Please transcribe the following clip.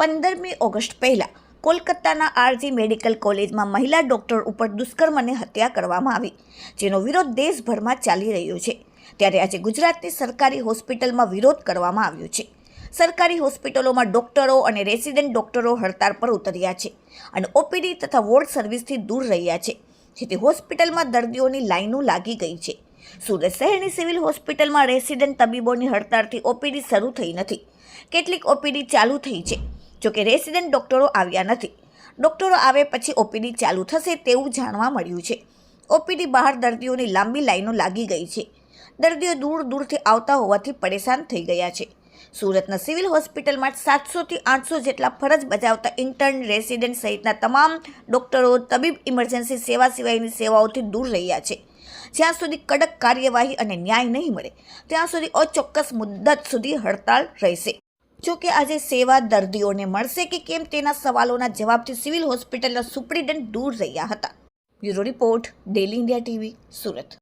પંદરમી ઓગસ્ટ પહેલાં કોલકાતાના આરજી મેડિકલ કોલેજમાં મહિલા ડૉક્ટર ઉપર દુષ્કર્મ અને હત્યા કરવામાં આવી, જેનો વિરોધ દેશભરમાં ચાલી રહ્યો છે. ત્યારે આજે ગુજરાતની સરકારી હોસ્પિટલમાં વિરોધ કરવામાં આવ્યો છે. સરકારી હોસ્પિટલોમાં ડોક્ટરો અને રેસિડેન્ટ ડોક્ટરો હડતાળ પર ઉતર્યા છે અને ઓપીડી તથા વોર્ડ સર્વિસથી દૂર રહ્યા છે, જેથી હોસ્પિટલમાં દર્દીઓની લાઈનો લાગી ગઈ છે. સુરત શહેરની સિવિલ હોસ્પિટલમાં રેસિડેન્ટ તબીબોની હડતાળથી ઓપીડી શરૂ થઈ નથી. કેટલીક ઓપીડી ચાલુ થઈ છે. જોકે રેસિડેન્ટ ડૉક્ટરો આવ્યા નથી. ડૉક્ટરો આવે પછી ઓપીડી ચાલુ થશે તેવું જાણવા મળ્યું છે. ઓપીડી બહાર દર્દીઓની લાંબી લાઈનો લાગી ગઈ છે. દર્દીઓ દૂર દૂરથી આવતા હોવાથી પરેશાન થઈ ગયા છે. સુરતના સિવિલ હોસ્પિટલમાં સાતસોથી આઠસો જેટલા ફરજ બજાવતા ઇન્ટર્ન રેસિડેન્ટ સહિતના તમામ ડૉક્ટરો તબીબ ઇમરજન્સી સેવા સિવાયની સેવાઓથી દૂર રહ્યા છે. જ્યાં સુધી કડક કાર્યવાહી અને ન્યાય નહીં મળે, ત્યાં સુધી અચોક્કસ મુદ્દત સુધી હડતાળ રહેશે. જો કે આજે સેવા દર્દીઓને મળશે કે કેમ તેના સવાલોના જવાબથી સિવિલ હોસ્પિટલના સુપ્રિન્ટેન્ડન્ટ દૂર રહ્યા હતા. Bureau report, daily India TV, Surat.